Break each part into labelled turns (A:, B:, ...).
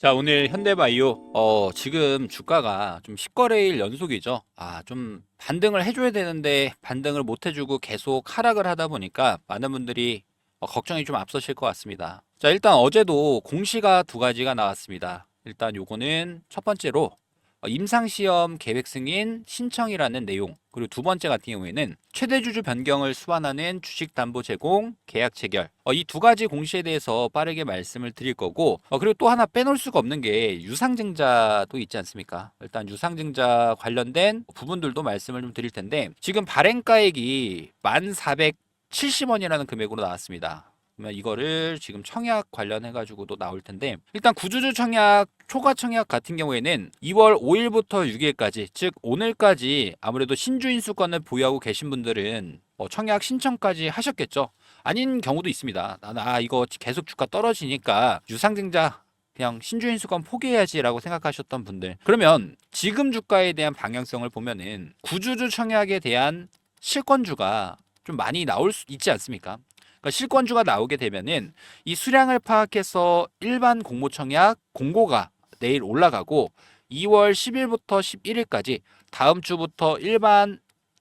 A: 자, 오늘 현대바이오, 어, 지금 주가가 좀 10거래일 연속이죠. 아, 좀 반등을 해줘야 되는데 반등을 못 해주고 계속 하락을 하다 보니까 많은 분들이 어, 걱정이 좀 앞서실 것 같습니다. 자, 일단 어제도 공시가 두 가지가 나왔습니다. 일단 요거는 첫 번째로 어, 임상시험 계획 승인 신청이라는 내용 그리고 두 번째 같은 경우에는 최대 주주 변경을 수반하는 주식 담보 제공 계약 체결 어, 이 두 가지 공시에 대해서 빠르게 말씀을 드릴 거고 어, 그리고 또 하나 빼놓을 수가 없는 게 유상증자도 있지 않습니까? 일단 유상증자 관련된 부분들도 말씀을 좀 드릴 텐데 지금 발행가액이 1,470원이라는 금액으로 나왔습니다. 그러면 이거를 지금 청약 관련해 가지고도 나올 텐데 일단 구주주 청약 초과 청약 같은 경우에는 2월 5일부터 6일까지 즉 오늘까지 아무래도 신주인 수권을 보유하고 계신 분들은 뭐 청약 신청까지 하셨겠죠. 아닌 경우도 있습니다. 나는 아 이거 계속 주가 떨어지니까 유상증자 그냥 신주인 수권 포기해야지라고 생각하셨던 분들 그러면 지금 주가에 대한 방향성을 보면은 구주주 청약에 대한 실권주가 좀 많이 나올 수 있지 않습니까? 그러니까 실권주가 나오게 되면은 이 수량을 파악해서 일반 공모청약 공고가 내일 올라가고 2월 10일부터 11일까지 다음 주부터 일반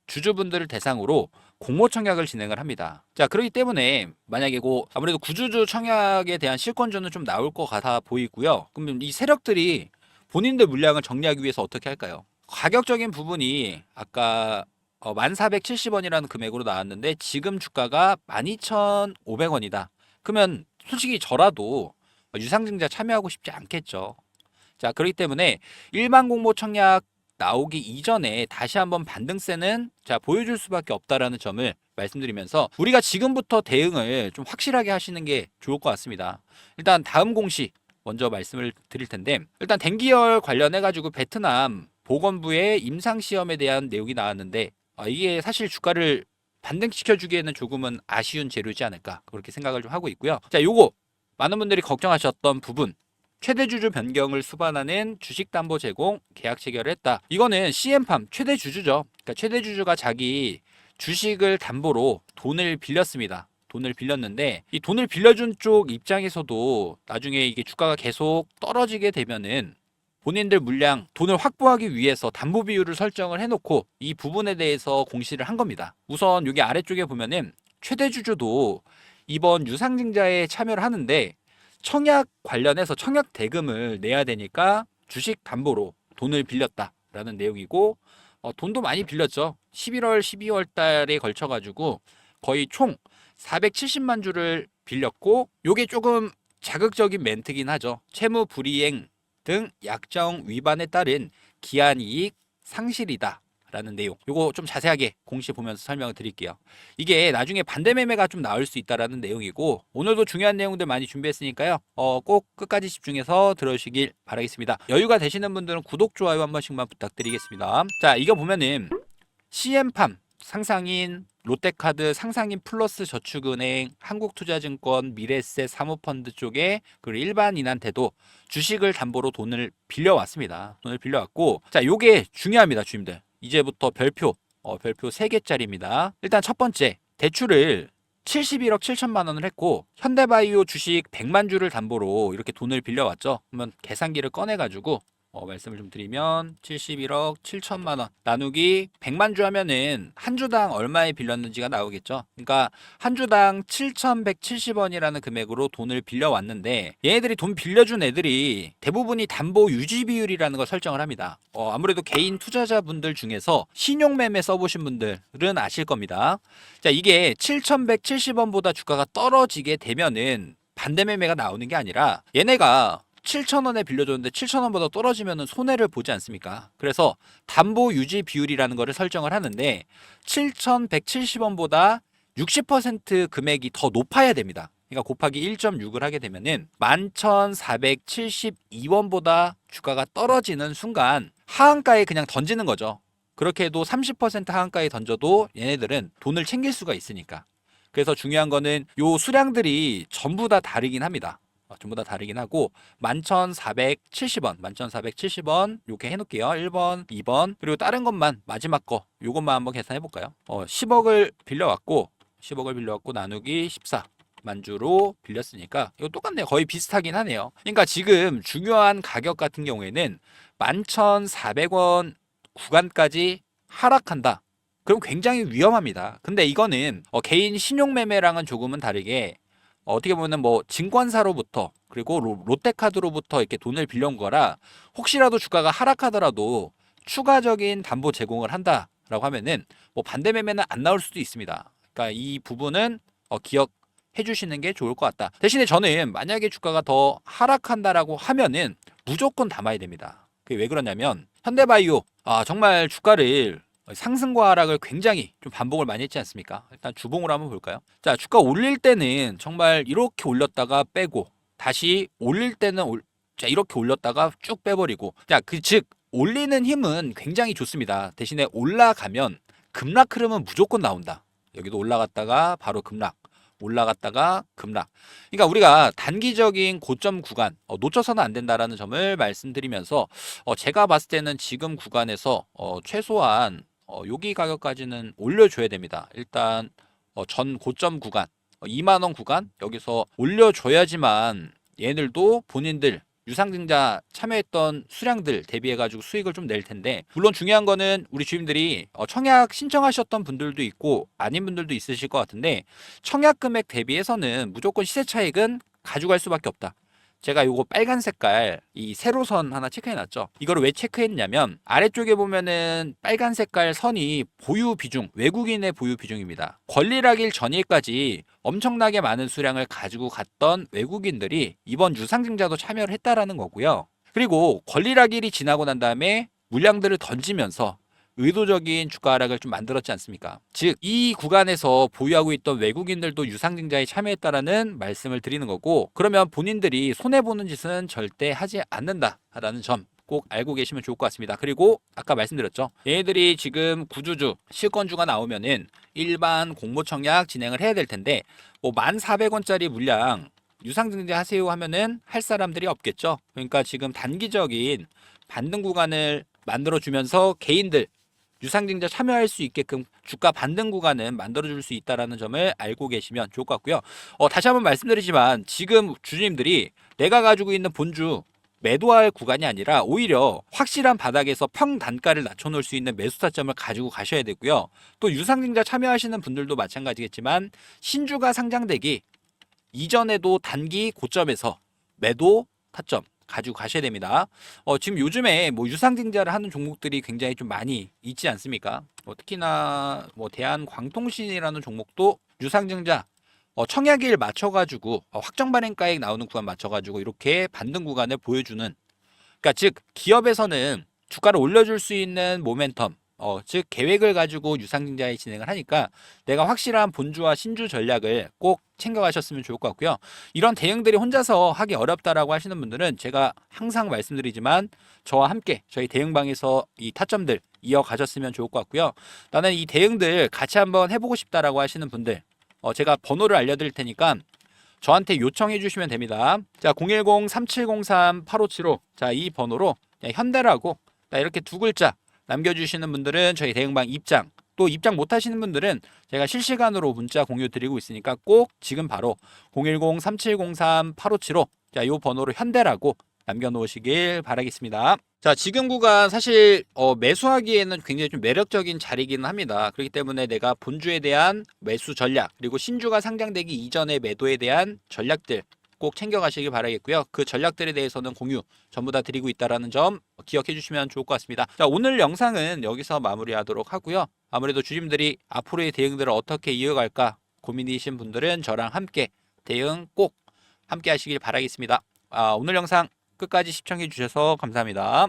A: 주주분들을 대상으로 공모 청약을 진행을 합니다. 자, 그렇기 때문에 만약에 고 아무래도 구주주 청약에 대한 실권주는 좀 나올 것 같아 보이고요. 그러면 이 세력들이 본인들 물량을 정리하기 위해서 어떻게 할까요? 가격적인 부분이 아까 어, 1,470원이라는 금액으로 나왔는데 지금 주가가 12,500원이다. 그러면 솔직히 저라도 유상증자 참여하고 싶지 않겠죠. 자, 그렇기 때문에 일반 공모 청약 나오기 이전에 다시 한번 반등세는 자 보여줄 수밖에 없다라는 점을 말씀드리면서 우리가 지금부터 대응을 좀 확실하게 하시는 게 좋을 것 같습니다. 일단 다음 공시 먼저 말씀을 드릴 텐데 일단 댕기열 관련해 가지고 베트남 보건부의 임상 시험에 대한 내용이 나왔는데 아, 이게 사실 주가를 반등시켜 주기에는 조금은 아쉬운 재료지 않을까 그렇게 생각을 좀 하고 있고요. 자, 요거 많은 분들이 걱정하셨던 부분 최대 주주 변경을 수반하는 주식 담보 제공 계약 체결을 했다. 이거는 CM팜 최대 주주죠. 그러니까 최대 주주가 자기 주식을 담보로 돈을 빌렸습니다. 돈을 빌렸는데 이 돈을 빌려준 쪽 입장에서도 나중에 이게 주가가 계속 떨어지게 되면은 본인들 물량 돈을 확보하기 위해서 담보 비율을 설정을 해놓고 이 부분에 대해서 공시를 한 겁니다. 우선 여기 아래쪽에 보면은 최대 주주도 이번 유상증자에 참여를 하는데 청약 관련해서 청약 대금을 내야 되니까 주식 담보로 돈을 빌렸다라는 내용이고 어, 돈도 많이 빌렸죠. 11월, 12월 달에 걸쳐 가지고 거의 총 470만 주를 빌렸고 요게 조금 자극적인 멘트긴 하죠. 채무 불이행 등 약정 위반에 따른 기한 이익 상실이다. 라는 내용. 요거 좀 자세하게 공시 보면서 설명을 드릴게요. 이게 나중에 반대 매매가 좀 나올 수 있다라는 내용이고 오늘도 중요한 내용들 많이 준비했으니까요. 어, 꼭 끝까지 집중해서 들어주시길 바라겠습니다. 여유가 되시는 분들은 구독, 좋아요 한 번씩만 부탁드리겠습니다. 자, 이거 보면은 CM팜 상상인 롯데카드, 상상인 플러스 저축은행, 한국투자증권, 미래세 사모펀드 쪽에 그리고 일반인한테도 주식을 담보로 돈을 빌려왔습니다. 돈을 빌려왔고 자, 요게 중요합니다, 주임들. 이제부터 별표, 어, 별표 3개짜리입니다. 일단 첫 번째, 대출을 71억 7천만 원을 했고 현대바이오 주식 100만 주를 담보로 이렇게 돈을 빌려왔죠. 그러면 계산기를 꺼내가지고 어, 말씀을 좀 드리면 71억 7천만 원 나누기 100만 주 하면은 한 주당 얼마에 빌렸는지가 나오겠죠. 그러니까 한 주당 7,170원이라는 금액으로 돈을 빌려 왔는데 얘네들이 돈 빌려준 애들이 대부분이 담보 유지 비율이라는 걸 설정을 합니다. 어, 아무래도 개인 투자자분들 중에서 신용매매 써보신 분들은 아실 겁니다. 자 이게 7,170원보다 주가가 떨어지게 되면은 반대 매매가 나오는 게 아니라 얘네가 7,000원에 빌려줬는데 7,000원보다 떨어지면 손해를 보지 않습니까? 그래서 담보 유지 비율이라는 거를 설정을 하는데 7,170원보다 60% 금액이 더 높아야 됩니다. 그러니까 곱하기 1.6을 하게 되면은 11,472원보다 주가가 떨어지는 순간 하한가에 그냥 던지는 거죠. 그렇게 해도 30% 하한가에 던져도 얘네들은 돈을 챙길 수가 있으니까. 그래서 중요한 거는 요 수량들이 전부 다 다르긴 합니다. 어, 전부 다 다르긴 하고 11,470원, 11,470원 이렇게 해놓을게요. 1번, 2번 그리고 다른 것만 마지막 거 요것만 한번 계산해 볼까요? 어, 10억을 빌려왔고 10억을 빌려왔고 나누기 14 만주로 빌렸으니까 이거 똑같네요. 거의 비슷하긴 하네요. 그러니까 지금 중요한 가격 같은 경우에는 11,400원 구간까지 하락한다. 그럼 굉장히 위험합니다. 근데 이거는 어, 개인 신용 매매랑은 조금은 다르게 어, 어떻게 보면 뭐 증권사로부터 그리고 로, 롯데카드로부터 이렇게 돈을 빌려온 거라 혹시라도 주가가 하락하더라도 추가적인 담보 제공을 한다라고 하면은 뭐 반대 매매는 안 나올 수도 있습니다. 그러니까 이 부분은 어, 기억 해 주시는 게 좋을 것 같다. 대신에 저는 만약에 주가가 더 하락한다라고 하면은 무조건 담아야 됩니다. 그게 왜 그러냐면 현대바이오 아 정말 주가를 상승과 하락을 굉장히 좀 반복을 많이 했지 않습니까? 일단 주봉으로 한번 볼까요? 자, 주가 올릴 때는 정말 이렇게 올렸다가 빼고 다시 올릴 때는 올, 자, 이렇게 올렸다가 쭉 빼버리고 자, 그 즉 올리는 힘은 굉장히 좋습니다. 대신에 올라가면 급락 흐름은 무조건 나온다. 여기도 올라갔다가 바로 급락. 올라갔다가 급락. 그러니까 우리가 단기적인 고점 구간 어, 놓쳐서는 안 된다라는 점을 말씀드리면서 어, 제가 봤을 때는 지금 구간에서 어, 최소한 어, 여기 가격까지는 올려줘야 됩니다. 일단 어, 전 고점 구간 어, 2만 원 구간 여기서 올려줘야지만 얘들도 본인들 유상증자 참여했던 수량들 대비해 가지고 수익을 좀 낼 텐데 물론 중요한 거는 우리 주임들이 어, 청약 신청하셨던 분들도 있고 아닌 분들도 있으실 것 같은데 청약 금액 대비해서는 무조건 시세 차익은 가져갈 수밖에 없다. 제가 요거 빨간 색깔 이 세로선 하나 체크해 놨죠. 이거를 왜 체크했냐면 아래쪽에 보면은 빨간 색깔 선이 보유 비중, 외국인의 보유 비중입니다. 권리락일 전일까지 엄청나게 많은 수량을 가지고 갔던 외국인들이 이번 유상증자도 참여를 했다라는 거고요. 그리고 권리락일이 지나고 난 다음에 물량들을 던지면서 의도적인 주가 하락을 좀 만들었지 않습니까? 즉, 이 구간에서 보유하고 있던 외국인들도 유상증자에 참여했다라는 말씀을 드리는 거고, 그러면 본인들이 손해보는 짓은 절대 하지 않는다라는 점. 꼭 알고 계시면 좋을 것 같습니다. 그리고 아까 말씀드렸죠. 얘네들이 지금 구주주, 실권주가 나오면은 일반 공모 청약 진행을 해야 될 텐데 뭐 1,400원짜리 물량 유상증자 하세요 하면은 할 사람들이 없겠죠. 그러니까 지금 단기적인 반등 구간을 만들어 주면서 개인들 유상증자 참여할 수 있게끔 주가 반등 구간은 만들어줄 수 있다라는 점을 알고 계시면 좋을 것 같고요. 어, 다시 한번 말씀드리지만 지금 주주님들이 내가 가지고 있는 본주 매도할 구간이 아니라 오히려 확실한 바닥에서 평 단가를 낮춰놓을 수 있는 매수 타점을 가지고 가셔야 되고요. 또 유상증자 참여하시는 분들도 마찬가지겠지만 신주가 상장되기 이전에도 단기 고점에서 매도 타점 가지고 가셔야 됩니다. 어, 지금 요즘에 뭐 유상증자를 하는 종목들이 굉장히 좀 많이 있지 않습니까? 뭐 특히나 뭐 대한광통신이라는 종목도 유상증자 어, 청약일 맞춰가지고 어, 확정 발행가액 나오는 구간 맞춰가지고 이렇게 반등 구간을 보여주는 그러니까 즉 기업에서는 주가를 올려줄 수 있는 모멘텀 어, 즉 계획을 가지고 유상증자에 진행을 하니까 내가 확실한 본주와 신주 전략을 꼭 챙겨가셨으면 좋을 것 같고요. 이런 대응들이 혼자서 하기 어렵다라고 하시는 분들은 제가 항상 말씀드리지만 저와 함께 저희 대응방에서 이 타점들 이어가셨으면 좋을 것 같고요. 나는 이 대응들 같이 한번 해보고 싶다라고 하시는 분들 어, 제가 번호를 알려드릴 테니까 저한테 요청해 주시면 됩니다. 자, 010-3703-8575. 자, 이 번호로 현대라고 자, 이렇게 두 글자 남겨주시는 분들은 저희 대응방 입장 또 입장 못 하시는 분들은 제가 실시간으로 문자 공유 드리고 있으니까 꼭 지금 바로 010-3703-8575. 자, 요 번호로 현대라고 남겨놓으시길 바라겠습니다. 자, 지금 구간 사실 어, 매수하기에는 굉장히 좀 매력적인 자리기는 합니다. 그렇기 때문에 내가 본주에 대한 매수 전략 그리고 신주가 상장되기 이전의 매도에 대한 전략들 꼭 챙겨가시길 바라겠고요. 그 전략들에 대해서는 공유 전부 다 드리고 있다라는 점 기억해 주시면 좋을 것 같습니다. 자, 오늘 영상은 여기서 마무리하도록 하고요. 아무래도 주님들이 앞으로의 대응들을 어떻게 이어갈까 고민이신 분들은 저랑 함께 대응 꼭 함께 하시길 바라겠습니다. 아, 오늘 영상 끝까지 시청해 주셔서 감사합니다.